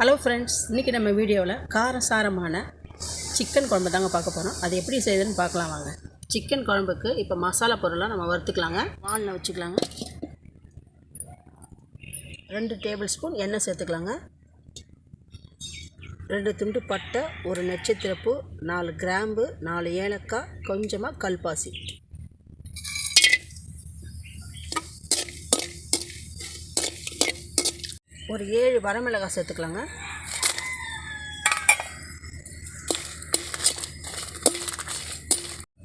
Hello friends இன்றைக்கி நம்ம வீடியோவில் காரசாரமான சிக்கன் குழம்பு தாங்க பார்க்க போகிறோம் அது எப்படி செய்யுதுன்னு பார்க்கலாம் வாங்க. சிக்கன் குழம்புக்கு இப்போ மசாலா பொருளாக நம்ம வறுத்துக்கலாங்க. வானில் வச்சுக்கலாங்க. ரெண்டு டேபிள் ஸ்பூன் எண்ணெய் சேர்த்துக்கலாங்க. ரெண்டு துண்டு பட்டை ஒரு நட்சத்திரப்பு நாலு கிராம்பு நாலு ஏலக்காய் கொஞ்சமாக கல்பாசி. ஒரு ஏழு வரமிளகாய் சேர்த்துக்கலாங்க.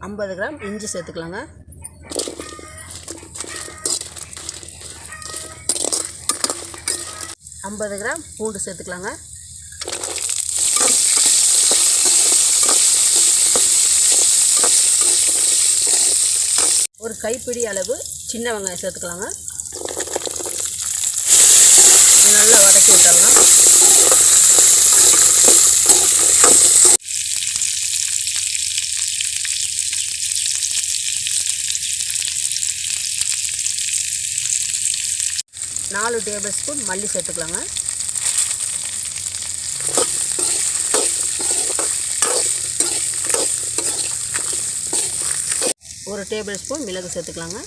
ஐம்பது கிராம் இஞ்சி சேர்த்துக்கலாங்க. ஐம்பது கிராம் பூண்டு சேர்த்துக்கலாங்க. ஒரு கைப்பிடி அளவு சின்ன வெங்காயம் சேர்த்துக்கலாங்க இது நல்லா வதக்கி விட்டுடலாம் நாலு டேபிள் ஸ்பூன் மல்லி சேர்த்துக்கலாங்க. ஒரு டேபிள் ஸ்பூன் மிளகு சேர்த்துக்கலாங்க.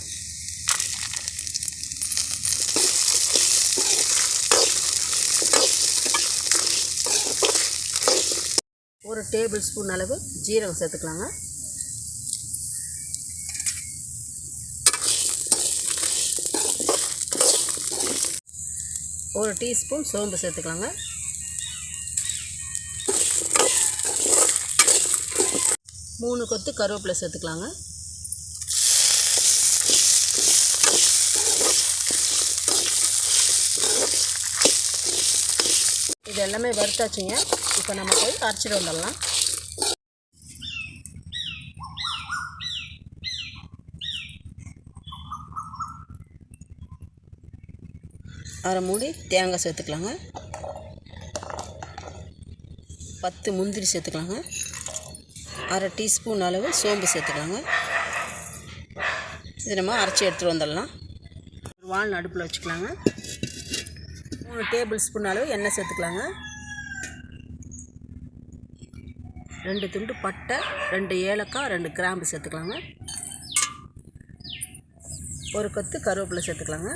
டேபிள் ஸ்பூன் அளவு ஜீரகம் சேர்த்துக்கலாங்க. ஒரு டீஸ்பூன் சோம்பு சேர்த்துக்கலாங்க. மூணு கொத்து கருவேப்பிலை சேர்த்துக்கலாங்க. இது எல்லாமே வறுத்தாச்சுங்க. இப்போ நம்ம போய் அரைச்சிட்டு வந்துடலாம். அரை மூடி தேங்காய் சேர்த்துக்கலாங்க. பத்து முந்திரி சேர்த்துக்கலாங்க. அரை டீஸ்பூன் அளவு சோம்பு சேர்த்துக்கலாங்க. இது நம்ம அரைச்சி எடுத்துகிட்டு வந்துடலாம். ஒரு வால் அடுப்பில் வச்சுக்கலாங்க. மூணு டேபிள் ஸ்பூன் அளவு எண்ணெய் சேர்த்துக்கலாங்க. ரெண்டு துண்டு பட்டை ரெண்டு ஏலக்காய் ரெண்டு கிராம்பு சேர்த்துக்கலாங்க. ஒரு கொத்து கருவேப்பிலை சேர்த்துக்கலாங்க.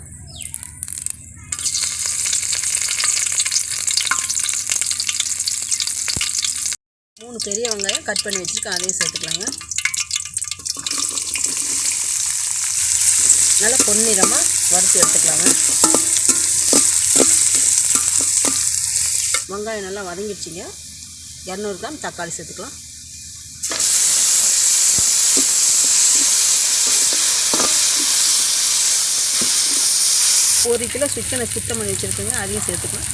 மூணு பெரிய வெங்காயம் கட் பண்ணி வச்சுருக்கேன் அதையும் சேர்த்துக்கலாங்க. நல்லா பொன்னிறமாக வறுத்து எடுத்துக்கலாங்க. வெங்காயம் நல்லா வதங்கிடுச்சிங்க. இரநூறு கிராம் தக்காளி சேர்த்துக்கலாம். ஒரு கிலோ சிக்கனை சுத்தம் பண்ணி வச்சுருக்கேங்க. அதையும் சேர்த்துக்கலாம்.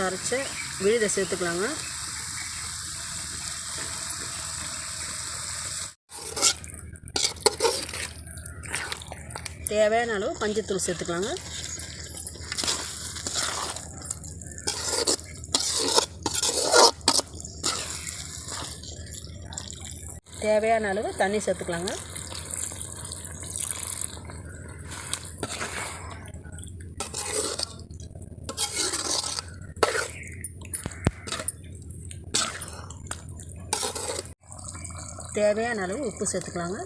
வறுத்து அரைச்ச விழுதை சேர்த்துக்கலாங்க. தேவையான அளவு மஞ்சத்தூள் சேர்த்துக்கலாங்க. தேவையான அளவு தண்ணி சேர்த்துக்கலாங்க. தேவையான அளவு உப்பு சேர்த்துக்கலாங்க.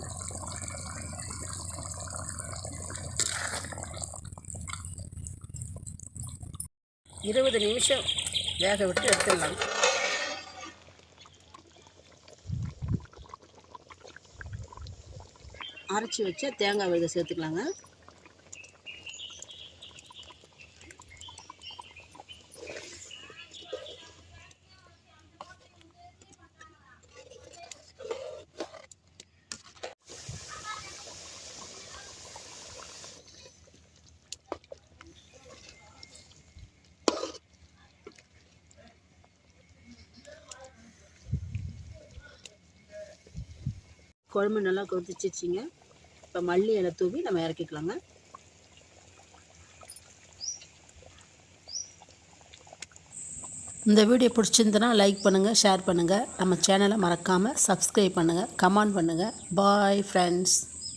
இருபது நிமிஷம் வேக விட்டு எடுத்துடலாம். அரைச்சி வச்ச தேங்காய் விழுத சேர்த்துக்கலாங்க. குழம்பு நல்லா கொதிச்சிச்சிங்க இப்போ மல்லி இலை தூவி நம்ம இறக்கிக்கலாங்க. இந்த வீடியோ பிடிச்சிருந்தனா லைக் பண்ணுங்கள் ஷேர் பண்ணுங்கள் நம்ம சேனலை மறக்காமல் சப்ஸ்கிரைப் பண்ணுங்கள் கமெண்ட் பண்ணுங்கள் பாய் ஃப்ரெண்ட்ஸ்